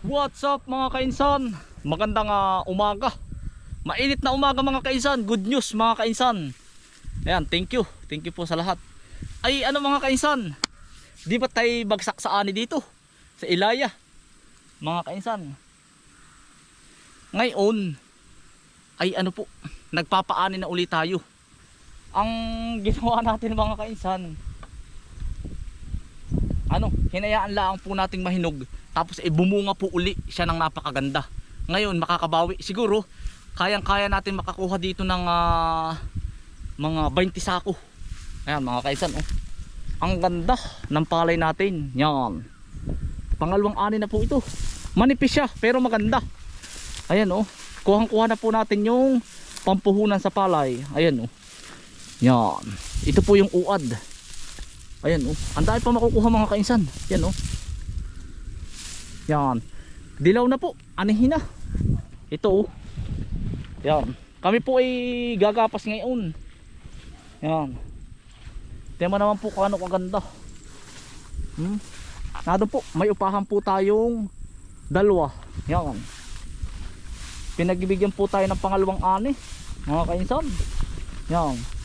What's up mga kainsan? Magandang ah, umaga. Mainit na umaga mga kainsan. Good news mga kainsan. Ayan, thank you. Thank you po sa lahat. Ay ano mga kainsan? Di ba tayo bagsak sa ani dito? Sa Ilaya. Mga kainsan. Ngayon, ay ano po, nagpapaani na ulit tayo. Ang ginawa natin mga kainsan, ano, hinayaan lang po nating mahinog tapos eh bumunga po uli siya ng napakaganda. Ngayon makakabawi siguro kayang-kaya natin makakuha dito ng ah, mga 20 sako. Ayan mga kaisan oh. Ang ganda ng palay natin. Yan. Pangalawang ani na po ito. Manipis siya pero maganda. Ayan oh. Kuhang-kuha na po natin yung pampuhunan sa palay. Ayan oh. Yan. Ito po yung uad. Ayan oh. Ang dami pa makukuha mga kainsan. Yan oh. Yan. Dilaw na po. Anihin na. Ito oh. Yan. Kami po ay gagapas ngayon. Yan. Tema naman po kung ano kaganda. Hmm. Nado po, may upahan po tayong dalawa. Yan. Pinagbibigyan po tayo ng pangalawang ani. Mga kainsan. Yan.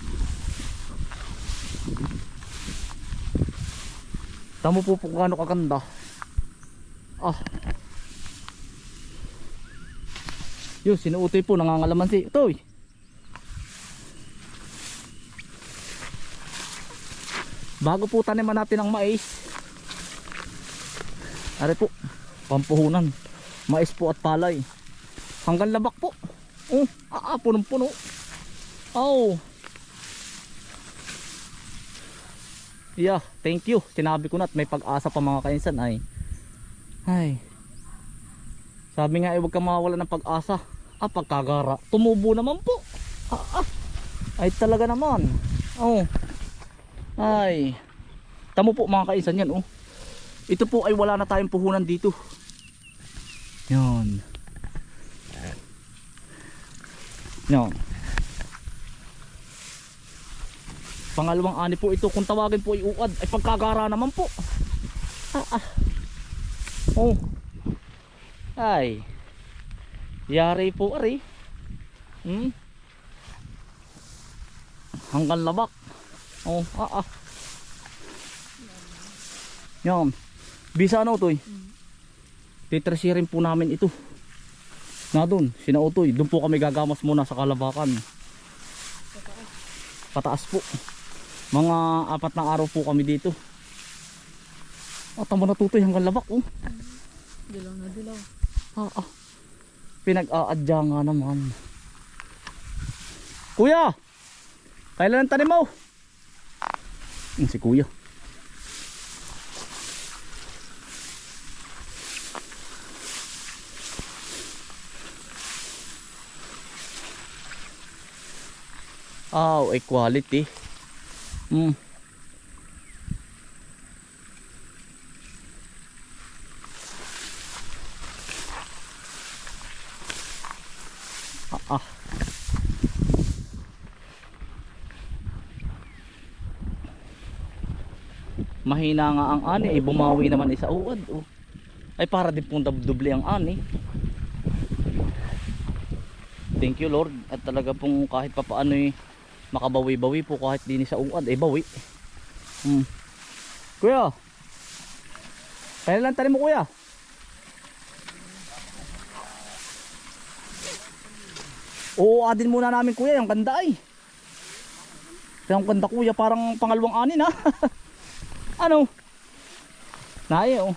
Tamo po po kung ano kaganda. Ah. Yun, sinuutoy po, nangangalaman si Toy. Bago po taniman natin ang mais. Are po, pampuhunan. Mais po at palay. Hanggang labak po. Oh, ah, ah, punong-puno. Oh. Yeah, thank you. Sinabi ko na at may pag-asa pa mga kainsan ay. Ay. Sabi nga ay huwag kang mawawala ng pag-asa. Ah, pagkagara. Tumubo naman po. Ah, ah. Ay talaga naman. Oh. Ay. Tamo po mga kainsan yan oh. Ito po ay wala na tayong puhunan dito. Yan. Yan. Pangalawang ani po ito kung tawagin po ay uad ay pagkagara naman po. Ah, ah. Oh. Ay. Yari po ari. Hmm. Hanggang labak. Oh, ah ah. Yan. Bisa ano to eh. Titresirin po namin ito. Na doon, sinautoy. Doon po kami gagamas muna sa kalabakan. Pataas po. Mga apat na araw po kami dito. At tama natutoy hanggang labak oh. Dilaw na dilaw. Ah, ah. Pinag-aadya nga naman. Kuya! Kailan ang tanim mo? Hmm, si kuya. Oh, equality. Hmm. Ah, ah. Mahina nga ang ani ay bumawi naman isa uad oh. Ay para din pong doble ang ani. Thank you Lord at talaga pong kahit papaano eh makabawi-bawi po kahit din sa uad ay bawi. Hmm. Kuya. Kaya lang mo kuya. Oo, adin muna namin kuya, yung ganda ay. Yung ganda kuya, parang pangalawang anin ha. ano? Naya oh.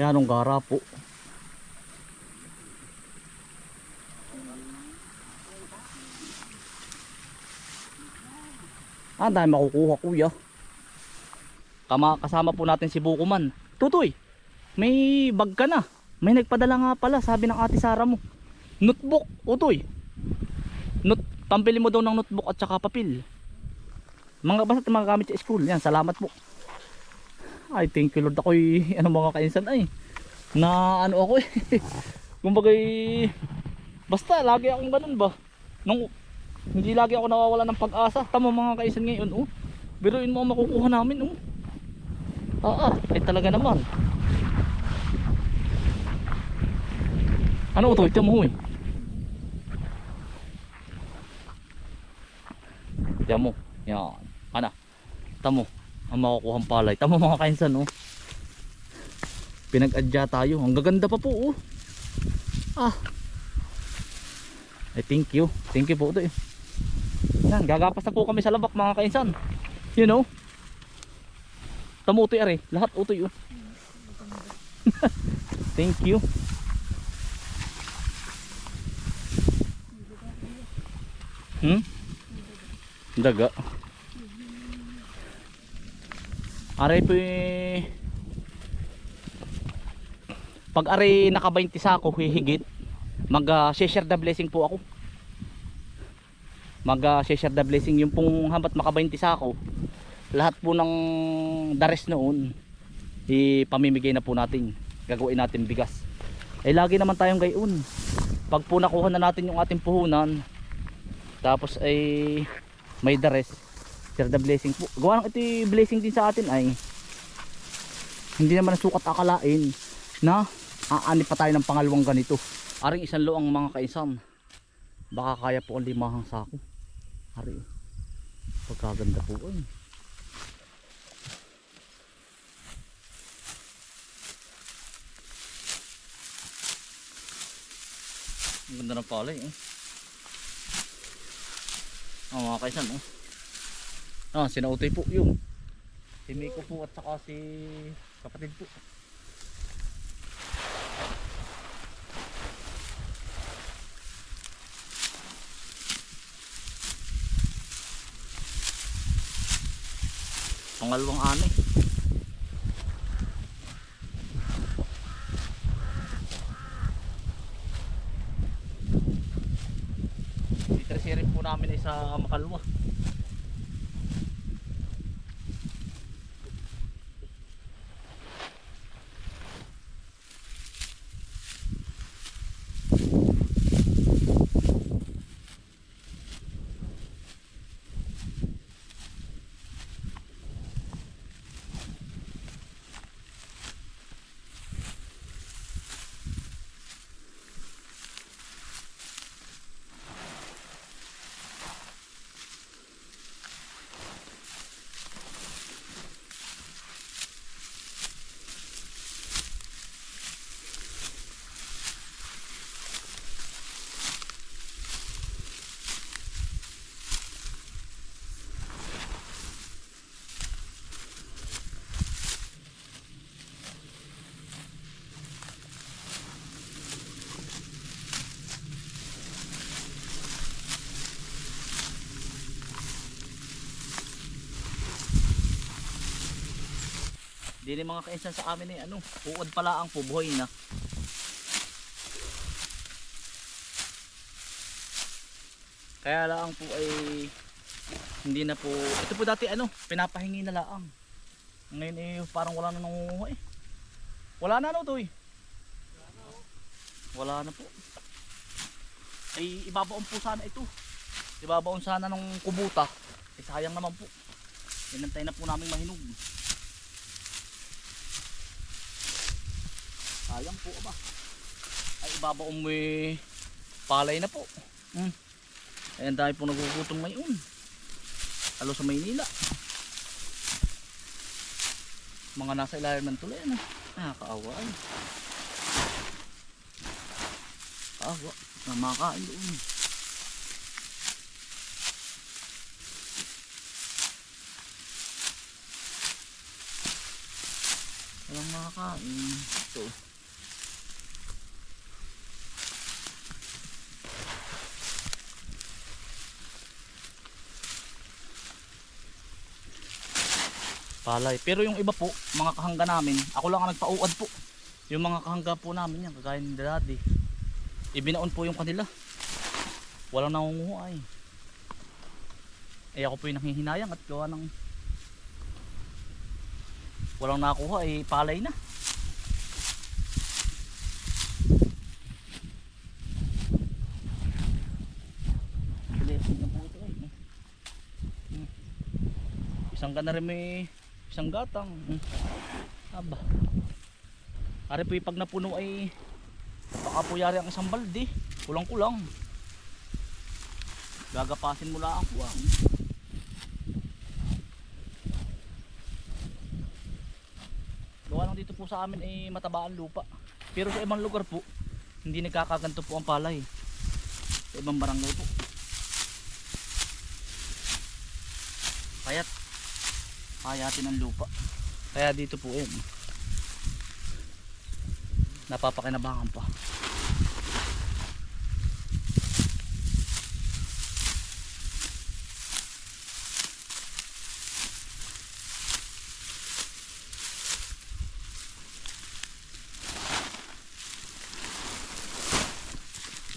Yan ang gara po. Ah, dahil makukuha kuya. Kama, kasama po natin si Bukuman. Tutoy, may bag ka na. May nagpadala nga pala, sabi ng ate Sara mo. Notebook, utoy. Not, pambili mo daw ng notebook at saka papel. Mga basta mga gamit sa school. Yan, salamat po. Ay, thank you Lord. Ako'y, ano mga kainsan ay. Na ano ako eh. Kumbagay, basta lagi akong ganun ba. Nung, hindi lagi ako nawawala ng pag-asa. Tama mga kainsan ngayon, oh. Biruin mo ang makukuha namin, oh. Oo, eh talaga naman. Ano ito? Ito mo eh. Diyan mo. Yan. Ano? Tamo. Ang makukuhang palay. Tamo mga kainsan oh. Pinag-adya tayo. Ang gaganda pa po oh. Ah. Ay thank you. Thank you po ito eh. Yan, gagapas na po kami sa labak mga kainsan. You know? Tamo utoy are. Lahat utoy oh. thank you. Hmm? Daga. Aray po eh. Pag aray naka 20 sa ako hihigit, mag uh, share the blessing po ako. Mag uh, share the blessing yung pong habat maka 20 sa ako. Lahat po ng dares noon ipamimigay na po natin. Gagawin natin bigas. Eh lagi naman tayong gayon. Pag po nakuha na natin yung ating puhunan, tapos ay may the rest share the blessing po gawa ng ito blessing din sa atin ay hindi naman sukat akalain na aani pa tayo ng pangalawang ganito aring isang loang mga kaisan baka kaya po ang limahang sako ari pagkaganda po ang ganda ng palay eh Oh, mga kaisan, oh. Ah, sinautoy po yun. Si Miko po at saka si kapatid po. Pangalawang eh. Titresirin po namin ay sa Makalwa. Dili mga kainsan sa amin eh ano, uod pala ang pubuhay na. Kaya lang po ay hindi na po, ito po dati ano, pinapahingi na laang. Ngayon eh parang wala na nangunguha eh. Wala na no to eh. Wala na po. Ay ibabaon po sana ito. Ibabaon sana ng kubuta. Eh sayang naman po. Inantay na po namin mahinog. Sayang po ba? Ay ibabaon mo palay na po. Hmm. Ayan dahil po nagugutom ngayon. Halo sa Maynila. Mga nasa ilalim ng tulay ano. Ah, kaawa ay. Kaawa. Namakain doon. Walang makakain. Ito. Palay. Pero yung iba po, mga kahangga namin, ako lang ang nagpauad po. Yung mga kahangga po namin yan, kagaya ni daddy. Ibinaon po yung kanila. Walang nangunguha ay. Eh ako po yung nanghihinayang at gawa ng walang nakuha ay palay na. Ay. Hmm. Isang ka na rin may isang gatang. Aba. Ari po pag napuno ay baka po yari ang isang balde. Kulang-kulang. Gagapasin mo lang ang kuwang. Gawa lang dito po sa amin ay mataba ang lupa. Pero sa ibang lugar po, hindi nagkakaganto po ang palay. Sa ibang barangay po. Kayat kayatin ang lupa. Kaya dito po yun. Napapakinabangan pa.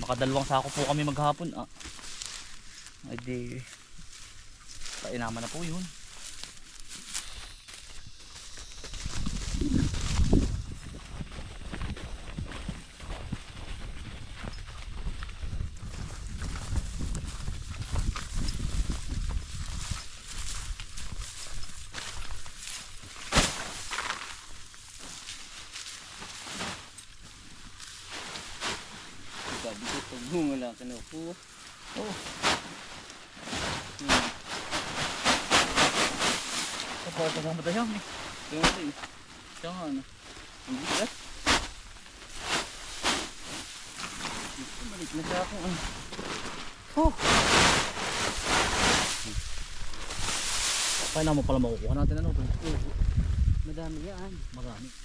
Makadalawang sako po kami maghapon. Ah. Ay di. Painaman na po yun. Sabi ko, pag bumala ka na po. Oh. Hmm. Kapag kasama tayo eh. Tingnan rin. Siya nga ano. Ang bigat. Balik na sa akin. ah. Oh. Kaya mo pala makukuha natin ano. Oo. Madami yan. Marami.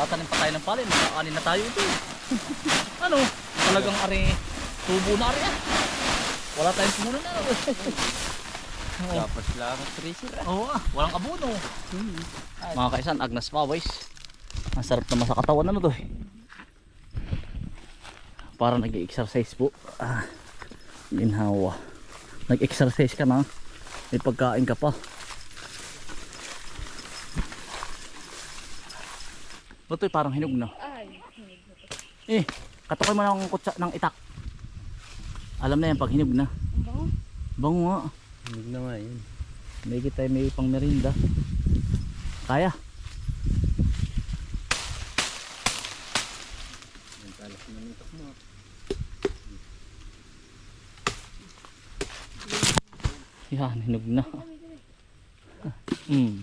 Tatanim pa tayo ng palin. Makakanin na tayo ito. ano? Talagang ari tubo na ari ah. Wala tayong sumunod na. ano. Oo. Tapos lang ang tracer. Oo ah, walang abono. Hmm. Mga kaisan, Agnes Pawis. Ang sarap naman sa katawan ano to eh. Para nag-exercise po. Ah, ginhawa. Nag-exercise ka na. May pagkain ka pa. Ito eh, parang hinog na. Ay, Eh, katukoy mo ng kutsa ng itak. Alam na yan pag hinog na. ang bango. Bango nga. Hinog na nga yun. May kita may pang merinda. Kaya. Ang talas na nito mo. Yan, hinog na. Hmm.